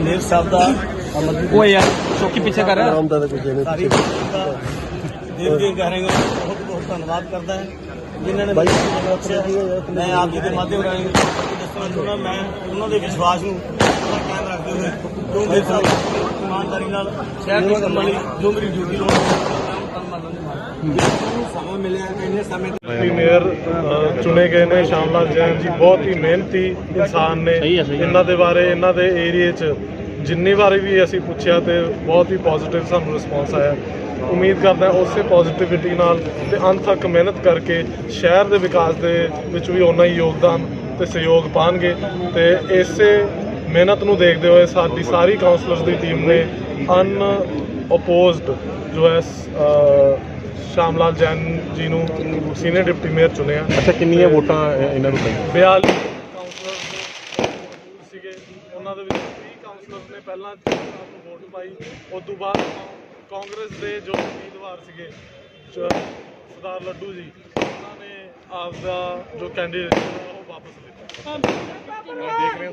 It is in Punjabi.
ਮੇਰ ਸਾਹਿਬ ਦਾ ਅਮਰਜੀਤ ਉਹ ਯਾਰ ਚੌਕੀ ਪਿੱਛੇ ਕਰ ਆਰਾਮ ਦਾ ਕੋਈ ਜਿਵੇਂ ਸਾਰੀ ਦਾ ਦਿਲ ਦੇ ਗਹਿਰੇ ਬਹੁਤ ਬਹੁਤ ਧੰਨਵਾਦ ਕਰਦਾ ਹੈ। ਜਿਨ੍ਹਾਂ ਨੇ। ਮੈਂ ਆਪ ਜੀ ਦੇ ਮਾਧਿਅਮ ਰਾਹੀਂ ਦੱਸਣਾ ਚਾਹੁੰਦਾ ਮੈਂ ਉਹਨਾਂ ਦੇ ਵਿਸ਼ਵਾਸ ਨੂੰ ਕਾਇਮ ਮੇਰੇ ਸਾਹਿਬ ਇਮਾਨਦਾਰੀ ਨਾਲ ਸ਼ਹਿਰ ਦੇ ਡਿਊਟੀ ਸਮਾਂ ਮਿਲਿਆ ਸਮੇਂ ਚੁਣੇ ਗਏ ਨੇ ਸ਼ਾਮਲਾਲ ਜੈਨ ਜੀ। ਬਹੁਤ ਹੀ ਮਿਹਨਤੀ ਇਨਸਾਨ ਨੇ ਇਹਨਾਂ ਦੇ ਬਾਰੇ ਇਹਨਾਂ ਦੇ ਏਰੀਏ 'ਚ। ਜਿੰਨੀ ਵਾਰੀ ਵੀ ਅਸੀਂ ਪੁੱਛਿਆ ਤੇ ਬਹੁਤ ਹੀ ਪੋਜ਼ਿਟਿਵ ਸਾਨੂੰ ਰਿਸਪੌਂਸ ਆਇਆ। ਉਮੀਦ ਕਰਦਾ ਹਾਂ ਉਸੇ ਪੋਜ਼ਿਟਿਵਿਟੀ ਨਾਲ ਤੇ ਅੰਤ ਤੱਕ ਮਿਹਨਤ ਕਰਕੇ ਸ਼ਹਿਰ ਦੇ ਵਿਕਾਸ ਦੇ ਵਿੱਚ ਵੀ ਉਹਨਾਂ ਹੀ ਯੋਗਦਾਨ ਤੇ ਸਹਿਯੋਗ ਪਾਣਗੇ ਤੇ ਇਸੇ ਮਿਹਨਤ ਨੂੰ ਦੇਖਦੇ ਹੋਏ ਸਾਡੀ ਸਾਰੀ ਕਾਉਂਸਲਰਸ ਦੀ ਟੀਮ ਨੇ ਅਨ ਓਪੋਜ਼ਡ ਜੋ ਹੈ ਸ਼ਾਮਲਾਲ ਜੈਨ ਜੀ ਨੂੰ ਸੀਨੀਅਰ ਡਿਪਟੀ ਮੇਅਰ ਚੁਣਿਆ। ਅੱਛਾ ਕਿੰਨੀਆਂ ਵੋਟਾਂ ਇਹ- ਇਹਨਾਂ ਨੂੰ ਪਈਆਂ? 42 ਕਾਉਂਸਲਰ ਸੀਗੇ। ਉਹਨਾਂ ਦੇ ਵਿੱਚ 30 ਕਾਉਂਸਲਰਸ ਨੇ ਪਹਿਲਾਂ ਨੂੰ ਵੋਟ ਪਾਈ ਉਸ ਤੋਂ ਬਾਅਦ ਕਾਂਗਰਸ ਦੇ ਜੋ ਉਮੀਦਵਾਰ ਸੀਗੇ ਸਰਦਾਰ ਲੱਡੂ ਜੀ ਉਹਨਾਂ ਨੇ ਆਪ ਦਾ ਜੋ ਕੈਂਡੀਡੇਟ ਉਹ ਵਾਪਸ ਲਿੱਤਾ ਦੇਖ ਰਹੇ